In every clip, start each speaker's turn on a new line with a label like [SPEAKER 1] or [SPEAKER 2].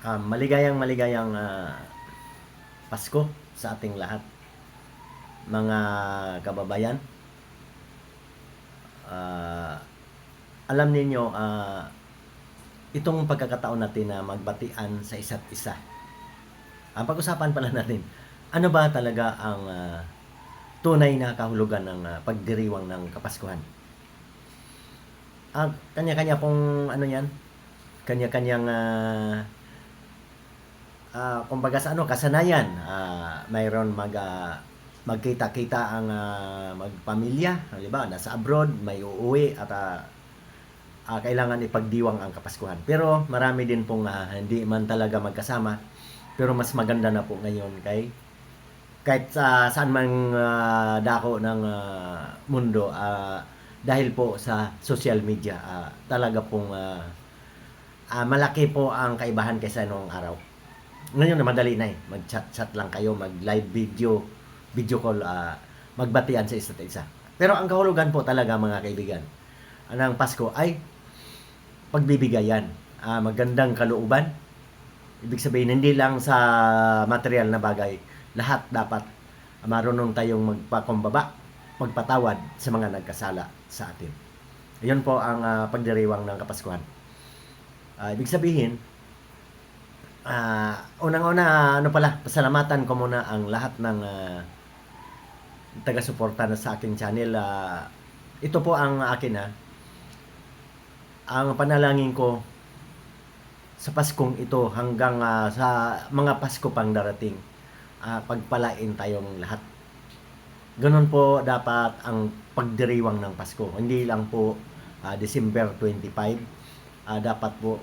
[SPEAKER 1] Um, maligayang maligayang ah, Pasko sa ating lahat. Mga kababayan, ah, alam ninyo, ah, itong pagkakataon natin na magbatian sa isa't isa. Ang pag-usapan pala natin, ano ba talaga ang ah, tunay na kahulugan ng ah, pagdiriwang ng Kapaskuhan? Ah, kanya-kanya pong ano yan, kanya-kanyang ah, ah, kumbaga sa ano, kasanayan. Ah, mayroon mag ah, magkita-kita ang ah, magpamilya, halimbawa nasa abroad, may uuwi at ah, ah, kailangan ipagdiwang ang Kapaskuhan. Pero marami din pong ah, hindi man talaga magkasama. Pero mas maganda na po ngayon kay kahit sa saan man ah, dako ng ah, mundo ah, dahil po sa social media ah, talaga pong ah, ah, malaki po ang kaibahan kaysa noong araw. Ngayon na madali na eh. Mag-chat-chat lang kayo, mag-live video, video call, ah, magbatian sa isa't isa. Pero ang kahulugan po talaga mga kaibigan, ng Pasko ay pagbibigayan, ah, magandang kalooban. Ibig sabihin, hindi lang sa material na bagay, lahat dapat marunong tayong magpakumbaba, magpatawad sa mga nagkasala sa atin. Iyon po ang ah, pagdiriwang ng Kapaskuhan. Ah, ibig sabihin, ah, unang-una, ano pala, pasalamatan ko muna ang lahat ng ah, taga-suporta na sa aking channel. Ah, ito po ang akin ha. Ang panalangin ko sa Paskong ito hanggang ah, sa mga Pasko pang darating, ah, pagpalain tayong lahat. Ganon po dapat ang pagdiriwang ng Pasko. Hindi lang po ah, December 25. Ah, dapat po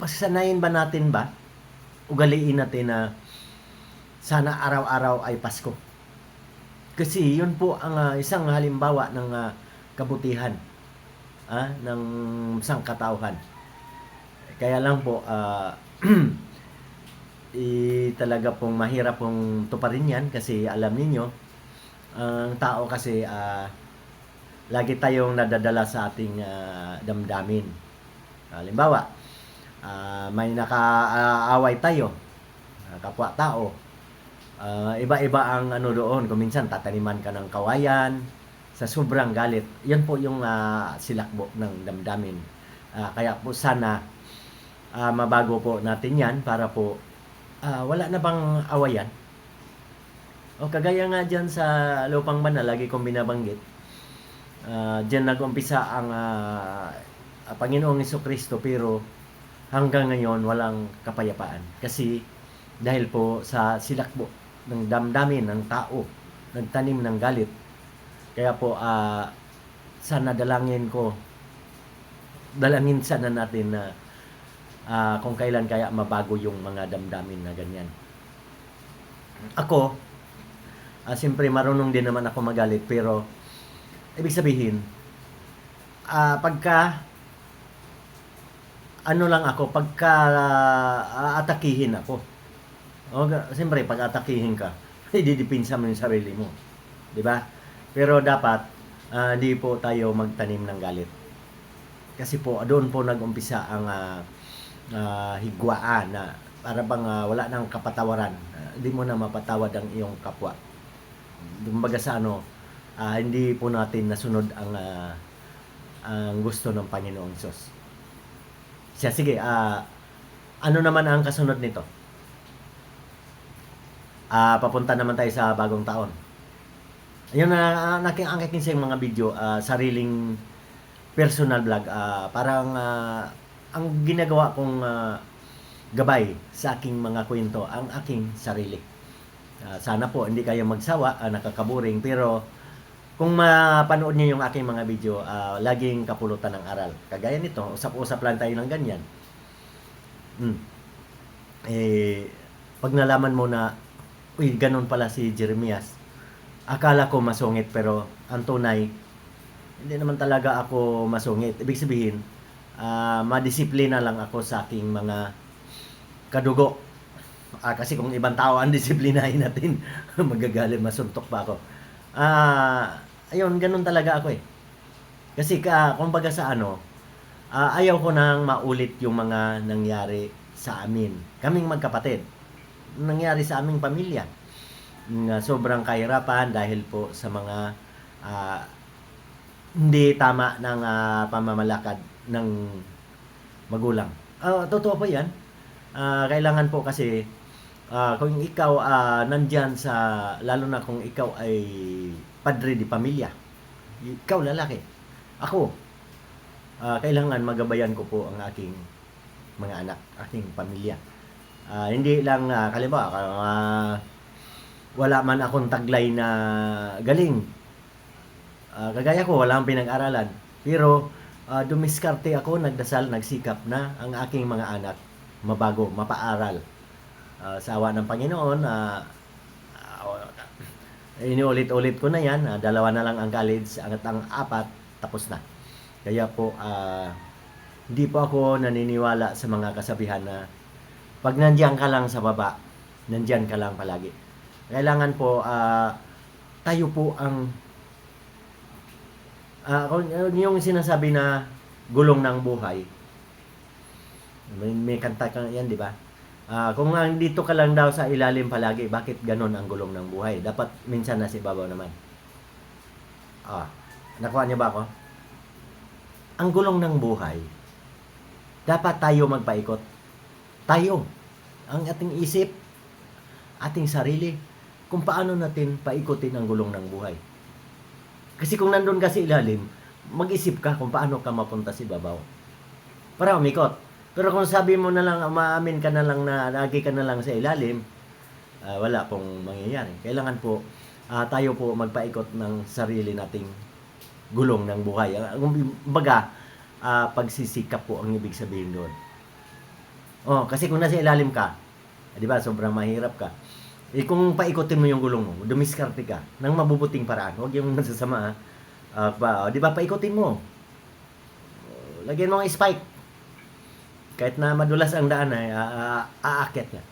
[SPEAKER 1] pasanayin ba natin ba? Ugaliin natin na sana araw-araw ay Pasko. Kasi yun po ang ah, isang halimbawa ng ah, kabutihan ah, ng sangkatauhan. Kaya lang po ah, i talaga pong mahirap pong tuparin yan kasi alam ninyo ang tao kasi ah, lagi tayong nadadala sa ating ah, damdamin. Halimbawa, ah, may nakaaway tayo, ah, kapwa tao. Ah, iba-iba ang ano doon. Kung minsan tataniman ka ng kawayan sa sobrang galit. Yan po yung ah, silakbo ng damdamin. Ah, kaya po sana ah, mabago po natin yan para po ah, wala na bang awayan. O kagaya nga dyan sa Lupang Banal, lagi kong binabanggit, ah, dyan nag-umpisa ang ah, Panginoong Iso Kristo pero hanggang ngayon walang kapayapaan. Kasi dahil po sa silakbo ng damdamin ng tao, nagtanim ng galit. Kaya po ah, sana dalangin ko, dalangin sana natin na ah, kung kailan kaya mabago yung mga damdamin na ganyan. Ako, ah, siyempre marunong din naman ako magalit pero ibig sabihin, ah, pagka ano lang ako, pagka ah, atakihin ako. O, siyempre, pag atakihin ka, ididipinsa mo yung sarili mo. Di ba? Pero dapat, di po tayo magtanim ng galit. Kasi po, doon po nag-umpisa ang ah, ah, higwaan na para bang ah, wala nang kapatawaran. Hindi mo na mapatawad ang iyong kapwa. Kumbaga sa ano, ah, hindi po natin nasunod ang ah, ang gusto ng Panginoong Diyos. Siya, sige, ah, ano naman ang kasunod nito? Ah, papunta naman tayo sa bagong taon. Ayun na uh, naking ang aking sa mga video, ah, sariling personal vlog. ah, parang ah, ang ginagawa kong ah, gabay sa aking mga kwento, ang aking sarili. Ah, sana po hindi kayo magsawa, ah, nakakaboring, pero kung mapanood niyo yung aking mga video, ah, laging kapulutan ng aral. Kagaya nito, usap-usap lang tayo ng ganyan. Hmm. Eh, pag nalaman mo na, uy, ganun pala si Jeremias, akala ko masungit, pero ang tunay, hindi naman talaga ako masungit. Ibig sabihin, ah, madisiplina lang ako sa aking mga kadugo. Ah, kasi kung ibang tao ang disiplinahin natin, magagalit, masuntok pa ako. Ah, ayun, ganun talaga ako eh. Kasi ka, kumbaga sa ano, ah, ayaw ko nang maulit yung mga nangyari sa amin. Kaming magkapatid. Nangyari sa aming pamilya. Na sobrang kahirapan dahil po sa mga ah, hindi tama ng ah, pamamalakad ng magulang. Ah, totoo po 'yan. Ah, kailangan po kasi ah, kung ikaw ah, nandyan sa lalo na kung ikaw ay padre di pamilya. Ikaw lalaki. Ako ah, kailangan magabayan ko po ang aking mga anak, aking pamilya. Ah, hindi lang uh, ah, wala man akong taglay na galing. Ah, kagaya ko wala akong pinag-aralan. Pero ah, dumiskarte ako, nagdasal, nagsikap na ang aking mga anak mabago, mapaaral. Ah, sa awa ng Panginoon, ah, iniulit-ulit ko na yan. Ah, dalawa na lang ang college, ang, ang apat, tapos na. Kaya po, ah, hindi po ako naniniwala sa mga kasabihan na pag nandiyan ka lang sa baba, nandiyan ka lang palagi. Kailangan po, ah, tayo po ang kung yung sinasabi na gulong ng buhay. May, may kanta ka yan, di ba? Ah, kung ang dito ka lang daw sa ilalim palagi, bakit ganon ang gulong ng buhay? Dapat minsan nasa ibabaw naman. Ah, nakuha niyo ba ako? Ang gulong ng buhay, dapat tayo magpaikot. Tayo, ang ating isip, ating sarili, kung paano natin paikutin ang gulong ng buhay. Kasi kung nandun ka sa ilalim, mag-isip ka kung paano ka mapunta sa ibabaw. Para umikot. Pero kung sabi mo na lang, umaamin ka na lang na lagi ka na lang sa ilalim, ah, wala pong mangyayari. Kailangan po, ah, tayo po magpaikot ng sarili nating gulong ng buhay. Ang baga, ah, pagsisikap po ang ibig sabihin doon. Oh, kasi kung nasa ilalim ka, di ba, sobrang mahirap ka. Eh kung paikutin mo yung gulong mo, dumiskarte ka ng mabubuting paraan. Huwag yung masasama ha. Ah, oh, di ba, paikutin mo. Lagyan mo ng spike. Kahit na madulas ang daan ay uh, aakyat niya.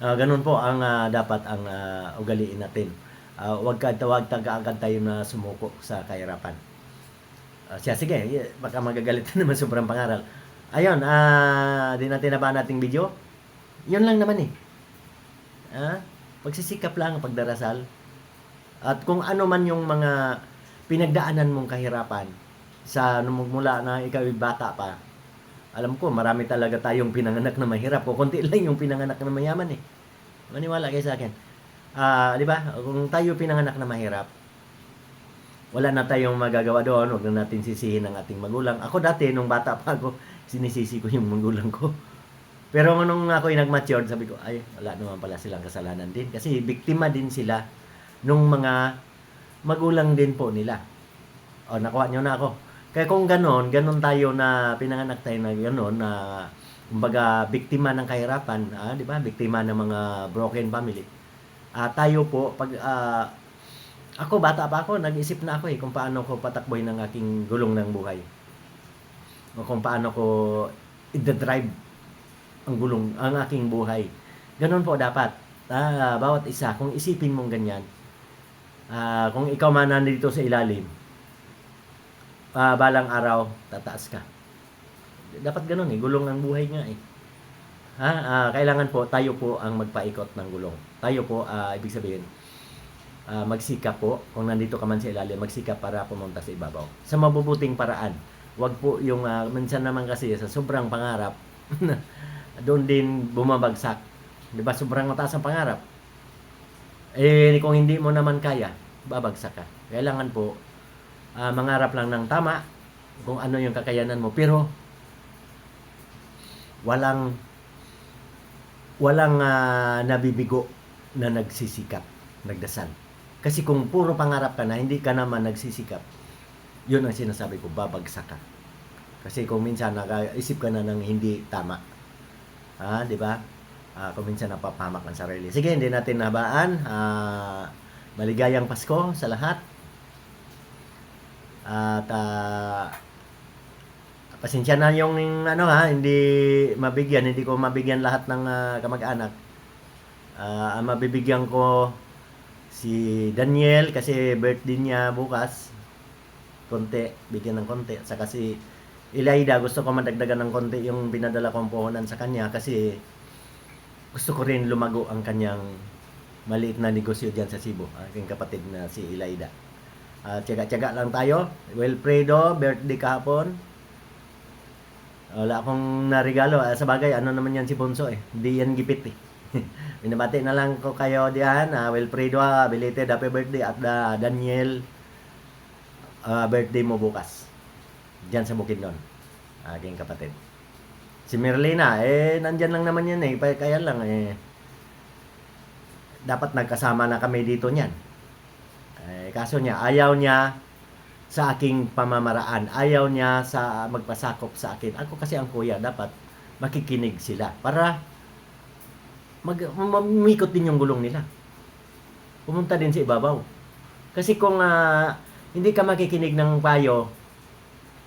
[SPEAKER 1] Ah, ganun po ang ah, dapat ang ah, ugaliin natin. Ah, huwag ka tawag agad tayo na sumuko sa kahirapan. Ah, siya, sige, baka magagalit na naman sobrang pangaral. Ayun, ah, di natin na ba nating video? Yun lang naman eh. Ah, pagsisikap lang ang pagdarasal. At kung ano man yung mga pinagdaanan mong kahirapan sa mula na ikaw bata pa, alam ko marami talaga tayong pinanganak na mahirap o konti lang yung pinanganak na mayaman eh. Maniwala kayo sa akin. Ah, di ba? Kung tayo pinanganak na mahirap, wala na tayong magagawa doon, huwag na natin sisihin ang ating magulang. Ako dati, nung bata pa ako, sinisisi ko yung magulang ko. Pero nung ako yung nag-matured, sabi ko, ay, wala naman pala silang kasalanan din. Kasi biktima din sila nung mga magulang din po nila. O, nakuha nyo na ako. Kaya kung ganon, ganon tayo na pinanganak tayo na ganon na kumbaga biktima ng kahirapan, ah, di ba? Biktima ng mga broken family. Ah, tayo po pag ah, ako bata pa ako, nag-isip na ako eh kung paano ko patakboy ng aking gulong ng buhay. O kung paano ko i-drive ang gulong, ang aking buhay. Ganon po dapat. Ah, bawat isa, kung isipin mong ganyan, ah, kung ikaw man nandito sa ilalim, ah, balang araw, tataas ka. Dapat ganun eh, gulong ng buhay nga eh. Ha? Ah, kailangan po, tayo po ang magpaikot ng gulong. Tayo po, ah, ibig sabihin, ah, magsikap po, kung nandito ka man sa ilalim, magsikap para pumunta sa ibabaw. Sa mabubuting paraan. Wag po yung, ah, minsan naman kasi sa sobrang pangarap, doon din bumabagsak. Di ba? Sobrang mataas ang pangarap. Eh, kung hindi mo naman kaya, babagsak ka. Kailangan po, ah, mangarap lang ng tama kung ano yung kakayanan mo. Pero, walang walang ah, nabibigo na nagsisikap, nagdasal. Kasi kung puro pangarap ka na, hindi ka naman nagsisikap, yun ang sinasabi ko, babagsak ka. Kasi kung minsan nakaisip ka na ng hindi tama, ha, di ba? Ah, kung minsan napapahamak ang sarili. Sige, hindi natin nabaan. Ah, maligayang Pasko sa lahat. At ah, pasensya na yung ano ha, hindi mabigyan, hindi ko mabigyan lahat ng ah, kamag-anak. Ang mabibigyan ko si Daniel kasi birthday niya bukas. Konti, bigyan ng konti. Saka si Ilaida, gusto ko madagdagan ng konti yung binadala kong puhunan sa kanya kasi gusto ko rin lumago ang kanyang maliit na negosyo dyan sa Cebu. Aking kapatid na si Ilaida. At tiyaga-tiyaga lang tayo. Wilfredo, birthday kahapon. Wala akong narigalo. Ah, Sa bagay, ano naman yan si Bonso eh. Hindi yan gipit eh. Binabati na lang ko kayo diyan. Uh, Wilfredo, ah, belated happy birthday. At ah, Daniel, ah, birthday mo bukas. Diyan sa Bukidnon. Aking kapatid. Si Merlina, eh, nandyan lang naman yan eh. Kaya lang eh, dapat nagkasama na kami dito niyan. Eh, kaso niya, ayaw niya sa aking pamamaraan. Ayaw niya sa magpasakop sa akin. Ako kasi ang kuya, dapat makikinig sila para mag mamikot din yung gulong nila. Pumunta din sa ibabaw. Kasi kung ah, hindi ka makikinig ng payo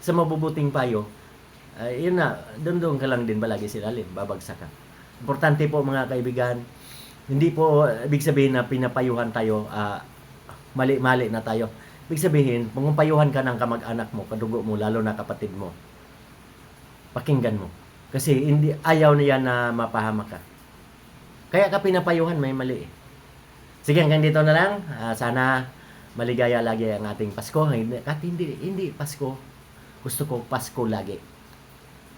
[SPEAKER 1] sa mabubuting payo, ay yun na, doon doon ka lang din balagi sa ilalim, babagsak ka. Importante po mga kaibigan, hindi po ibig sabihin na pinapayuhan tayo, ah, mali-mali na tayo. Ibig sabihin, kung payuhan ka ng kamag-anak mo, kadugo mo, lalo na kapatid mo, pakinggan mo. Kasi hindi ayaw niya na mapahama ka. Kaya ka pinapayuhan, may mali eh. Sige, hanggang dito na lang. Ah, sana maligaya lagi ang ating Pasko. Kahit hindi, hindi Pasko. Gusto ko Pasko lagi.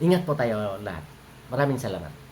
[SPEAKER 1] Ingat po tayo lahat. Maraming salamat.